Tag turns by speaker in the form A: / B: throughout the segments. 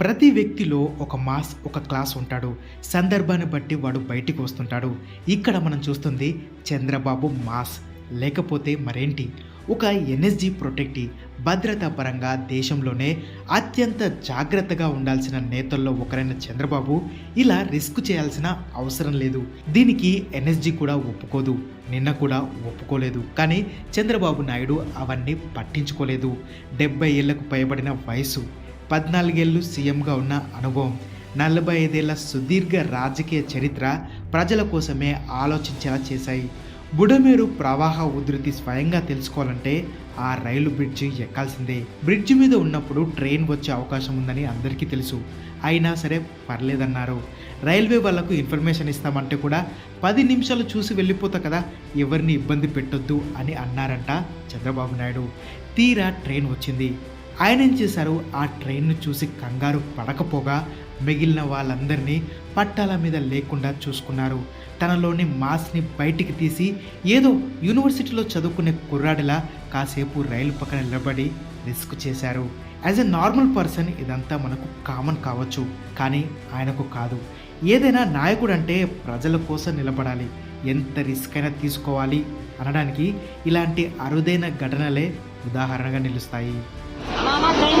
A: ప్రతి వ్యక్తిలో ఒక మాస్ ఒక క్లాస్ ఉంటాడు. సందర్భాన్ని బట్టి వాడు బయటికి వస్తుంటాడు. ఇక్కడ మనం చూస్తుంది చంద్రబాబు మాస్. లేకపోతే మరేంటి? ఒక ఎన్ఎస్జి ప్రొటెక్టివ్ భద్రతా పరంగా దేశంలోనే అత్యంత జాగ్రత్తగా ఉండాల్సిన నేతల్లో ఒకరైన చంద్రబాబు ఇలా రిస్క్ చేయాల్సిన అవసరం లేదు. దీనికి ఎన్ఎస్జి కూడా ఒప్పుకోదు. నిన్న కూడా ఒప్పుకోలేదు. కానీ చంద్రబాబు నాయుడు అవన్నీ పట్టించుకోలేదు. డెబ్బై ఏళ్ళకు పైబడిన వయసు పద్నాలుగేళ్ళు సీఎంగా ఉన్న అనుభవం నలభై ఐదేళ్ళ సుదీర్ఘ రాజకీయ చరిత్ర ప్రజల కోసమే ఆలోచించేలా చేశాయి. బుడమేరు ప్రవాహ ఉధృతి స్వయంగా తెలుసుకోవాలంటే ఆ రైలు బ్రిడ్జి ఎక్కాల్సిందే. బ్రిడ్జి మీద ఉన్నప్పుడు ట్రైన్ వచ్చే అవకాశం ఉందని అందరికీ తెలుసు. అయినా సరే పర్లేదన్నారు. రైల్వే వాళ్ళకు ఇన్ఫర్మేషన్ ఇస్తామంటే కూడా పది నిమిషాలు చూసి వెళ్ళిపోతా కదా ఎవరిని ఇబ్బంది పెట్టొద్దు అని అన్నారంట చంద్రబాబు నాయుడు. తీరా ట్రైన్ వచ్చింది. ఆయన ఏం చేశారు? ఆ ట్రైన్ను చూసి కంగారు పడకపోగా మిగిలిన వాళ్ళందరినీ పట్టాల మీద లేకుండా చూసుకున్నారు. తనలోని మాస్ని బయటికి తీసి ఏదో యూనివర్సిటీలో చదువుకునే కుర్రాడిలా కాసేపు రైలు పక్కన నిలబడి రిస్క్ చేశారు. యాజ్ ఎ నార్మల్ పర్సన్ ఇదంతా మనకు కామన్ కావచ్చు కానీ ఆయనకు కాదు. ఏదైనా నాయకుడు అంటే ప్రజల కోసం నిలబడాలి. ఎంత రిస్క్ అయినా తీసుకోవాలి అనడానికి ఇలాంటి అరుదైన ఘటనలే ఉదాహరణగా నిలుస్తాయి.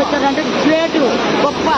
B: వచ్చారంటే గ్రేట్ గొప్ప.